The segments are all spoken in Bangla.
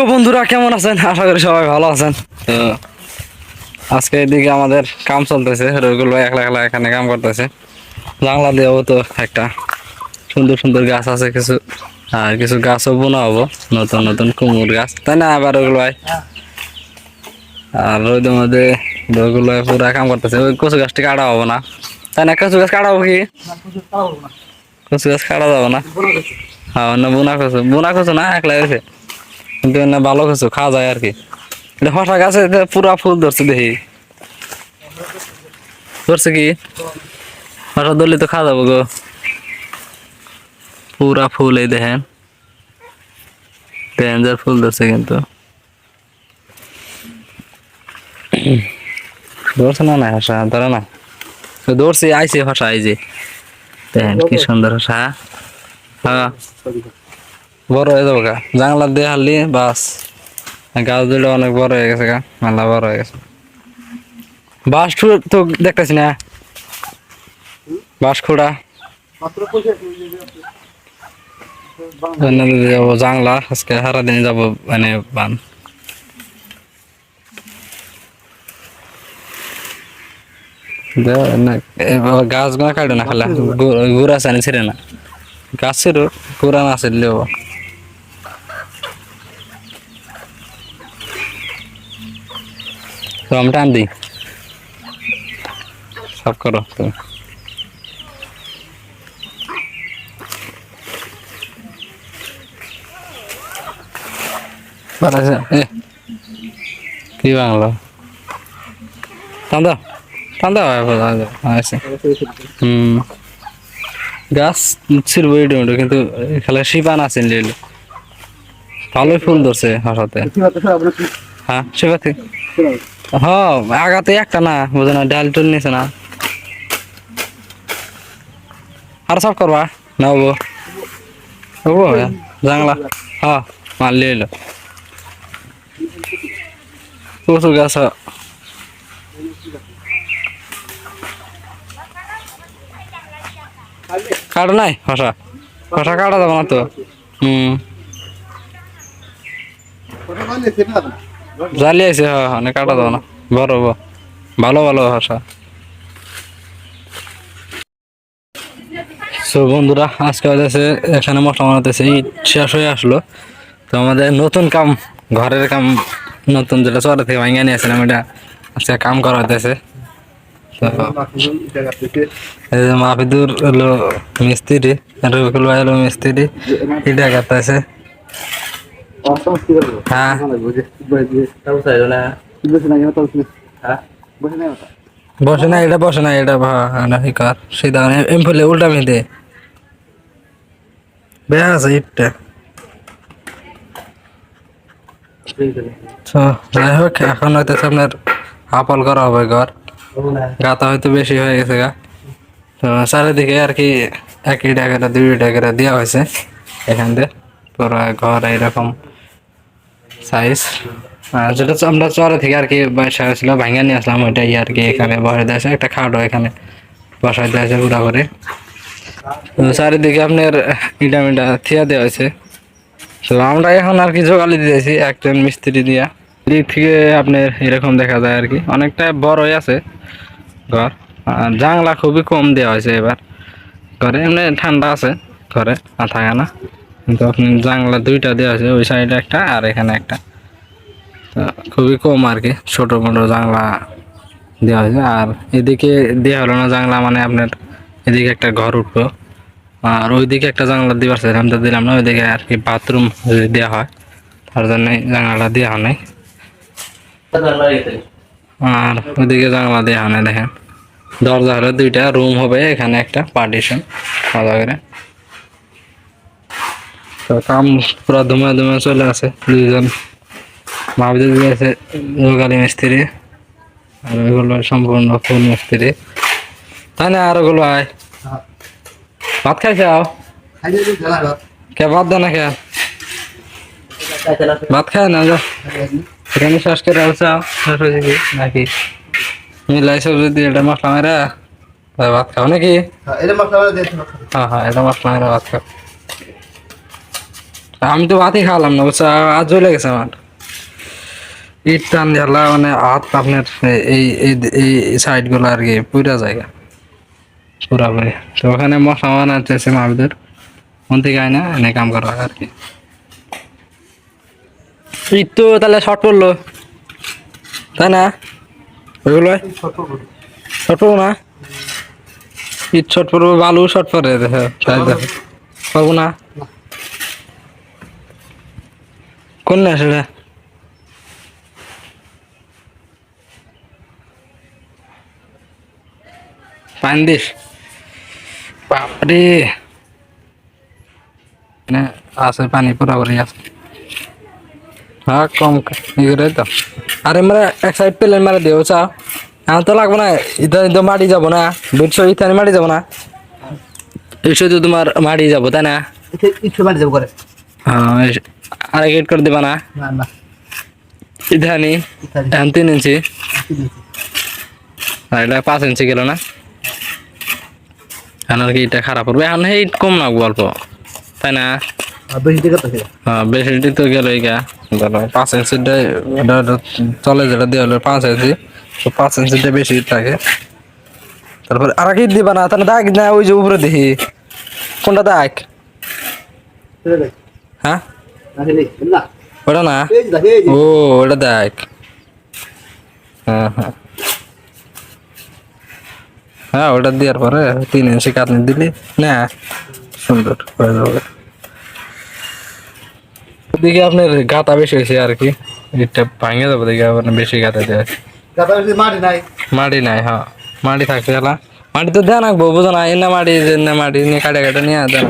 প্রিয় বন্ধুরা কেমন আছেন? আশা করি সবাই ভালো আছেন। তো আজকে এদিকে আমাদের কাম চলতেছে। রবিকুল ভাই একলা একলা এখানে কাম করতেছে। জানলা দিয়েও তো একটা সুন্দর সুন্দর গাছ আছে কিছু। আর কিছু গাছও বোনা হব নতুন নতুন কুমড় গাছ। তাই না আবার রবিকুল ভাই? আর রোদের মধ্যে রবিকুল ভাই পুরা কাম করতেছে। ওই কচু গাছটি কাটা হব না। তাই না কচু গাছ কাটা হব কি? কচু গাছ কাটা যাব না। হ্যাঁ অন্য বোনা কচু। বোনা কচু না একলা গেছে কিন্তু না ভালো কিছু খাওয়া যায় আর কি এটা হসা গাছে পুরা ফুল ধরছে দেখি। ধরছে কি? হসা ধরলে তো খাওয়া যাব গো। পুরা ফুল এই দেখেন। ডেঞ্জার ফুল ধরছে কিন্তু। ধরছে না না হসা? ধরে না। ধরছে, আইছে হসা যে। দেখেন কি সুন্দর হসা হ্যাঁ। বড় হয়ে যাব গা। জানলা দিয়ে হারলি বাস। গাছ দিলে অনেক বড় হয়ে গেছে গা, মেলা বড় হয়ে গেছে। বাস তো দেখতেছি না। বাস খুঁড়া। যাব জাংলা আজকে সারা দিন যাব মানে বান গাছগুলা কাটে না খালা? গুড়া চানি ছিঁড়ে না। গাছের পুরান আছে তো আমি টান দিই সব করো তুমি। কি বাংলা টান দাও টান দাও আছে হুম। গাছ ওটা কিন্তু খেলা লিলে ভালোই ফুল ধরছে হাসাতে হ্যাঁ হ্যাঁ আগাতে একটা না, বুঝে না, ডাল টুল নিছে না। আর সব করবা? না হব। হব? জাংলা হ্যাঁ মারলি এলো। প্রচুর গাছ কাটো নাই? হসা হসা কাটা যাব না তো? হুম। জালি আছে হ্যাঁ কাটা যাব না। বড় ভালো ভালো হসা সো বন্ধুরা, আজকে হচ্ছে, এখানে মশলা বানাতেছে, ঈদ শেষ হয়ে আসলো। তো আমাদের নতুন কাম, ঘরের কাম, নতুন যেটা চরে থেকে ভাঙিয়ে নিয়ে আসছিলাম, এটা আজকে কাম করা হতেছে তো, এই যে মাহফিদুর হলো মিস্ত্রি রবিকুল ভাই হলো মিস্ত্রি, এটা কাটতেছে হ্যাঁ। বসে না এটা বসে না এটা ভাই কার? সিধা এম ফেলে উল্টা মেঁধে বেয়া আছে ইটটা। যাই হোক এখন হয়তো আপনার আপল করা হবে ঘর। গাতা হয়তো বেশি হয়ে গেছে গা। তো চারিদিকে আর কি একই টাকাটা দুই টাকাটা দেওয়া হয়েছে। এখান থেকে পুরো ঘর এইরকম। সাইজ যেটা আমরা চরে থেকে আর কি বাসা হয়েছিল ভাঙা নিয়ে আসলাম, ওইটাই আর কি এখানে বসাই দিয়েছে। একটা খাটও এখানে বসাই দিয়েছে পুরা করে। চারিদিকে আপনার ইটা মিটা থিয়া দেওয়া হয়েছে। তো আমরা এখন আর কি জোগালি দিয়েছি একজন মিস্ত্রি দিয়া। দিক থেকে আপনার এরকম দেখা যায় আর কি। অনেকটা বড়ই আছে ঘর। আর জানলা খুবই কম দেওয়া হয়েছে এবার। ঘরে এমনি ঠান্ডা আছে, ঘরে আর থাকে না। আপনি জানলা দুইটা দেওয়া আছে, ওই সাইডে একটা আর এখানে একটা। তো খুবই কম আর কি, ছোটো মোটো জানলা দেওয়া হয়েছে আর এদিকে দেওয়া হলো না জানলা মানে আপনার এদিকে একটা ঘর উঠবো আর ওইদিকে একটা জানলা দিবার চাইলাম তো দিলাম না, ওইদিকে আর কি বাথরুম যদি দেওয়া হয়, তার জন্য জানলাটা দেওয়া হয় নাই আর ওইদিকে জানলা দেওয়া হয় না দেখেন। দরজা হলো দুইটা, রুম হবে এখানে একটা পার্টিশন আলাদা করে। তো কাম পুরো ধুমে ধুমে চলে আসে দুইজন। মাহবুদুর আছে যোগালী মিস্ত্রি আর ওইগুলো সম্পূর্ণ ফুল মিস্ত্রি। তাই না আর ওগুলো আয়। ভাত খাইছে? আও কে ভাত দেয় না কে ভাত খায় না যা? এখানে শেষ করে আসছে আও হয়েছে কি নাকি? মিলাই সবজি দিয়ে এটা মশলা মেরে ভাত খাও নাকি? হ্যাঁ হ্যাঁ এটা মশলা মেরে ভাত খাও। আমি তো ভাতই খাওয়ালাম না বুঝছ আজ জ্বলে গেছে আমার ইট টান ঢালা মানে হাত আপনার এই এই এই সাইডগুলো আর কি পুরা জায়গা। পুরাপুরি তো ওখানে মশা বানাতেছে মাবিদের। মন থেকে আয় না, এনে কাম করা আর কি। ইট তো তাহলে শর্ট পড়ল। তাই না? ওইগুলো শর্ট পড়ব না? ইট শর্ট পড়ব, বালু শর্ট পড়ে, দেখো পাবো না? কোন না সেটা পানি দিস বাপরে। না আছে পানি পুরাপুরি আছে হ্যাঁ কম করে তো। আরে মানে এক সাইড প্লেন মারা দিও চা এখন তো লাগবো না ইতানি তো মাটি যাব না। বুঝছ ইতানি মাটি যাব না। এই শুধু তোমার মাটি যাব তাই না? ইচ্ছে বাড়ি যাব করে হ্যাঁ আর গেট করে দিবা না? না না। ইধানি ইত্যাদি তিন ইঞ্চি। আর এটা পাঁচ ইঞ্চি গেল না? এখন আর কি এটা খারাপ করবে। এখন এই কম লাগবো অল্প। তাই না। হ্যাঁ বেশি তো গেল এইগা ধরো পাঁচ ইঞ্চিটা এটা যেটা দেওয়া হলো পাঁচ ইঞ্চি। তো পাঁচ ইঞ্চিটা বেশি থাকে। তারপরে আর কি দিবা না? তাহলে দাগ না ওই যে উপরে দেখি। কোনটা দাগ। হ্যাঁ। না, ওটা না। ও ওটা দেখ হ্যাঁ হ্যাঁ হ্যাঁ ওটা দেওয়ার পরে তিন ইঞ্চি কাটনি দিলি না সুন্দর হয়ে যাবে দেখি আপনার গাতা বেশি হয়েছে আর কি ইটটা ভাঙে যাবে দেখি আপনার বেশি গাতা দেওয়া মাটি নাই। মাটি নাই হ্যাঁ মাটি থাকছে মাটি তো দেন রাখব বুঝো না এনে মাটি যে না মাটি নিয়ে কাটে কাটে নিয়ে দেন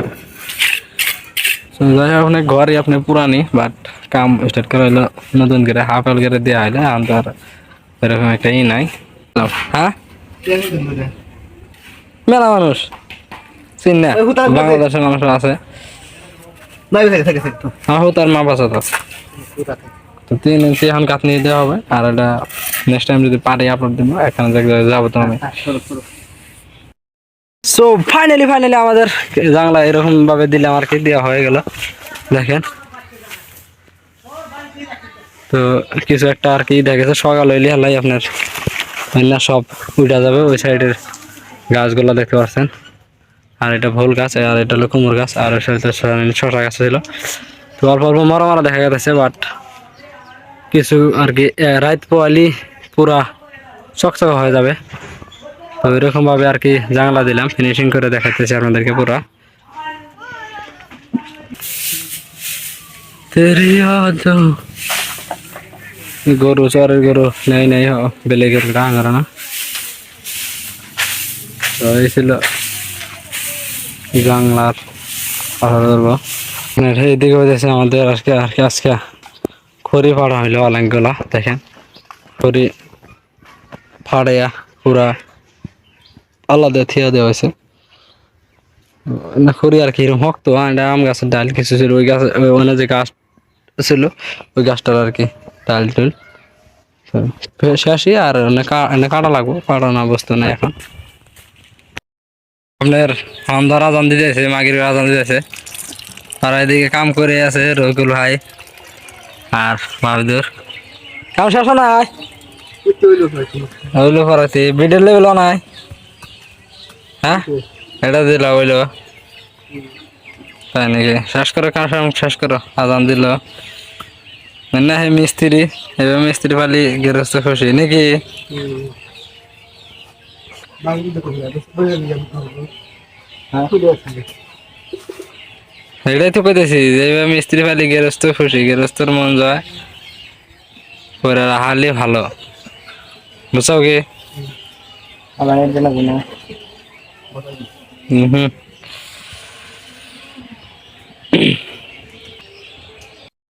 যাই হোক আপনার ঘরই আপনি পুরানি বাট কাম স্টার্ট করা হলো নতুন করে হাফ এল করে দেওয়া তো আর এরকম একটা ই নাই হ্যাঁ। মেলা মানুষ চিন না বাংলাদেশের মানুষ আছে। হ্যাঁ হুতার মা বাসা তো তিন ইঞ্চি এখন কাটনি দেওয়া হবে আর এটা নেক্সট টাইম যদি পারি আপলোড দিব এখানে যাব তো আমি হ্যাঁ, সরো। সো ফাইনালি ফাইনালি আমাদের জাংলা এরকম ভাবে দিলাম আর কি দেওয়া হয়ে গেল। দেখেন। তো কিছু একটা আর কি দেখেছে সকাল হইলে হালাই আপনার না সব উঠা যাবে। ওই সাইডের গাছগুলো দেখতে পাচ্ছেন। আর এটা ভোল গাছ, আর এটা হলো কুমড় গাছ, আর ওই সাইডে শশা গাছ ছিল। তো অল্প অল্প মরা মরা দেখা গেছে বাট কিছু আর কি রাত পোয়ালি পুরা চকচক হয়ে যাবে। তো এরকম ভাবে আর কি জানলা দিলাম। ফিনিশিং করে দেখাতেছি আপনাদেরকে পুরা। তেরি আজো গরু, চরের গরু নেই নেই, হ, বেলেগের ডাঙর না? তো এই ছিল জাংলার কথা বলব। আপনার এইদিকে হয়েছে আমাদের আজকে, আর কি আজকে খড়ি ফাড়া হইল অনেকগুলা দেখেন। খড়ি ফাড়াইয়া পুরা আলাদা থিয়া দেওয়া হয়েছে। না খড়ি আর কি এরকম এটা আম গাছের ডাল কিছু ছিল ওই গাছ ওখানে যে গাছ ছিল ওই গাছটার আর কি ডাল টুল। শেষই আর কাটা লাগবো কাটানো বস্তু নাই এখন। আপনার আমদার আজান দিতেছে মাগির আজান দিতেছে আর এদিকে কাম করে আছে রকুল ভাই আর মাহদুর কাম শেষ নাই? হইল হয়তো। বিডের লেভেল নাই? হ্যাঁ? এটা দিল ওইলো তাই নাকি? শেষ করো সাম শেষ করো? আজান দিল। না হে মিস্ত্রি এবার মিস্ত্রি পালি গেরস্ত খুশি নাকি। হ্যাঁ। এটাই তো কইতেছি যে এবার মিস্ত্রি পালি গেরস্ত খুশি গেরস্তর মন যায় পরে হালি ভালো। বুঝছ কি? এর জন্য গুণ। হুম হুম